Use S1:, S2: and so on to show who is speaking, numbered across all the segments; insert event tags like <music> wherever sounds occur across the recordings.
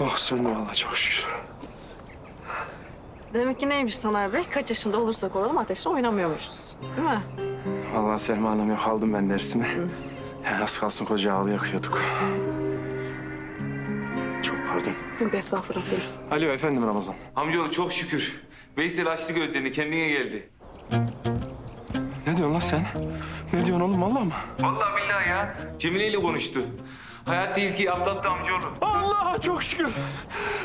S1: Oh söndü vallahi çok şükür.
S2: Demek ki neymiş Taner Bey? Kaç yaşında olursak olalım ateşle oynamıyormuşuz. Değil mi?
S1: Vallahi Selma Hanım yok aldım ben dersimi. He, az kalsın koca ağlı yakıyorduk. Çok pardon.
S2: Yok estağfurullah. buyurun.
S1: Alo efendim Ramazan.
S3: Amcaoğlu çok şükür. Veysel açtı gözlerini, kendine geldi.
S1: Ne diyorsun lan sen? Ne diyorsun oğlum vallahi mı?
S3: Vallahi billahi ya. Cemile ile konuştu. Hayat değil ki atlattı amcaoğlu.
S1: Allah çok şükür.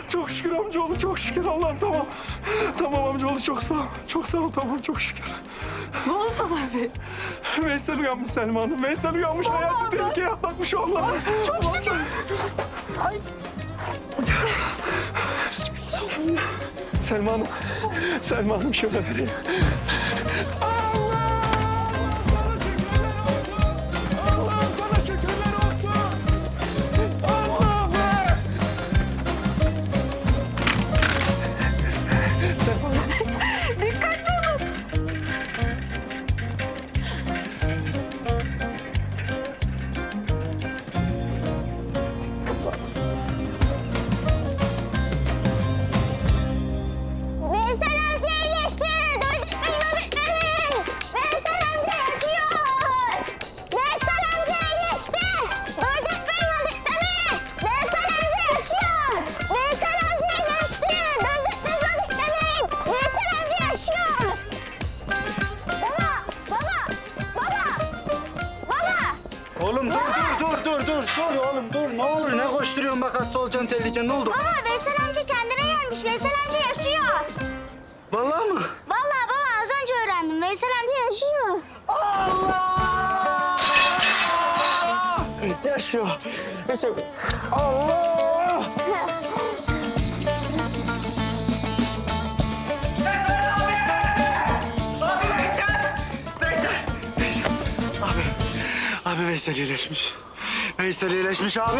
S1: Çok şükür amcaoğlu çok şükür Allah'ım tamam. Tamam amcaoğlu çok sağ ol. Çok sağ ol tamam çok şükür.
S2: Ne oldu Taner Bey?
S1: Veysel uyanmış Selma Hanım. Veysel uyanmış hayatı tehlikeye atlatmış Allah. Çok şükür.
S2: Ay.
S1: Selma Hanım. Selma Hanım şöyle vereyim.
S4: Oğlum dur dur dur dur dur dur oğlum dur ne olur ne koşturuyorsun bak hasta olacaksın terleyeceksin ne oldu?
S5: Baba Veysel amca kendine gelmiş. Veysel amca yaşıyor.
S4: Vallahi mı?
S5: Vallahi baba az önce öğrendim. Veysel amca yaşıyor.
S4: Yaşıyor. Yaşıyor. Allah! Veysel iyileşmiş. Veysel iyileşmiş abi.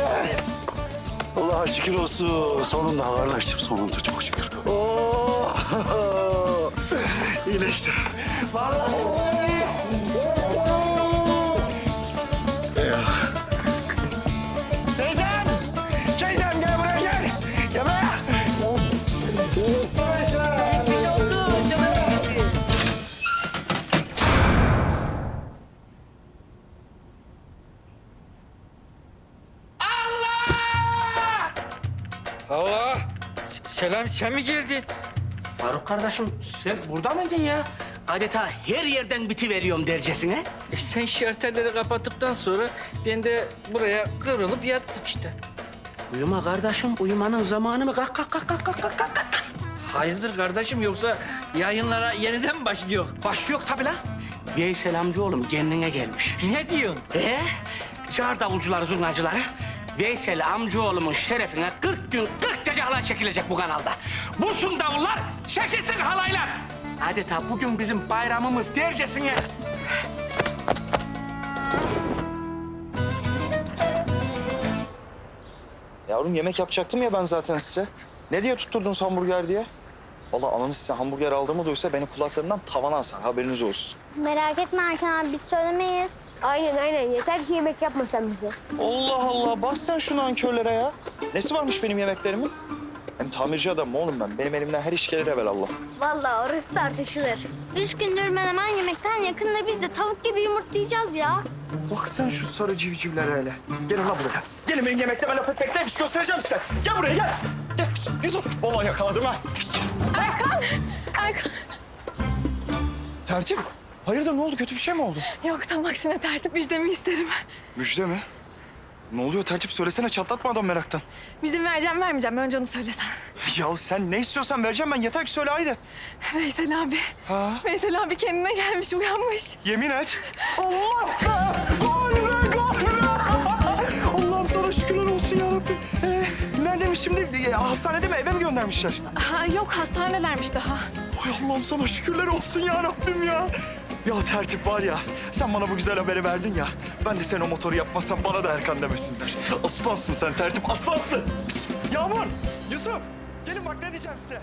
S4: Allah'a şükür olsun. Sonunda kardeşim sonunda çok şükür. Oo! <laughs> İyileşti. Vallahi.
S6: Allah! Selam sen mi geldin?
S7: Faruk kardeşim sen burada mıydın ya? Adeta her yerden biti veriyorum dercesine.
S6: E, sen şartelleri kapattıktan sonra ben de buraya kıvrılıp yattım işte.
S7: Uyuma kardeşim, uyumanın zamanı mı? Kalk kalk kalk kalk kalk kalk. kalk.
S6: Hayırdır kardeşim yoksa yayınlara yeniden mi başlıyor?
S7: Başlıyor tabii lan. Veysel amcaoğlum kendine gelmiş.
S6: Ne diyorsun?
S7: Ee, çağır davulcuları, zurnacıları. Veysel amcaoğlumun şerefine 40 gün 40 gece halay çekilecek bu kanalda. Bulsun davullar, çekilsin halaylar. Adeta bugün bizim bayramımız dercesine.
S8: Yavrum yemek yapacaktım ya ben zaten size. Ne diye tutturdunuz hamburger diye? Vallahi ananız size hamburger aldığımı duysa beni kulaklarından tavana asar haberiniz olsun.
S5: Merak etme Erkan abi biz söylemeyiz.
S9: Aynen aynen yeter ki yemek yapma sen bize.
S8: Allah Allah bak sen şu nankörlere ya. Nesi varmış benim yemeklerimin? Hem tamirci adamım oğlum ben. Benim elimden her iş gelir evvelallah.
S9: Vallahi orası tartışılır.
S5: Üç gündür menemen yemekten yakında biz de tavuk gibi yumurtlayacağız ya.
S8: Bak sen şu sarı civcivlere hele. Gelin lan buraya. Gelin benim yemeklerime laf etmek neymiş göstereceğim size. Gel buraya gel. Gel Yusuf. Vallahi yakaladım ha.
S2: Erkan! Erkan!
S8: Tertip. Hayırdır ne oldu? Kötü bir şey mi oldu?
S2: Yok tam aksine tertip müjdemi isterim.
S8: Müjde mi? Ne oluyor tertip? Söylesene çatlatma adam meraktan.
S2: Müjdemi vereceğim vermeyeceğim. Önce onu söylesen.
S8: Ya sen ne istiyorsan vereceğim ben. Yeter ki söyle haydi.
S2: Veysel abi.
S8: Ha?
S2: Veysel abi kendine gelmiş, uyanmış.
S8: Yemin et. Allah! Gol be, gol be! Allah'ım sana şükürler olsun ya Rabbi. Ee, neredeymiş şimdi? Ee, hastanede mi? Eve mi göndermişler?
S2: Ha, yok hastanelermiş daha.
S8: Ay Allah'ım sana şükürler olsun ya Rabbim ya. Ya tertip var ya, sen bana bu güzel haberi verdin ya. Ben de sen o motoru yapmazsam bana da Erkan demesinler. Aslansın sen tertip, aslansın. Yağmur, Yusuf. Gelin bak ne diyeceğim size.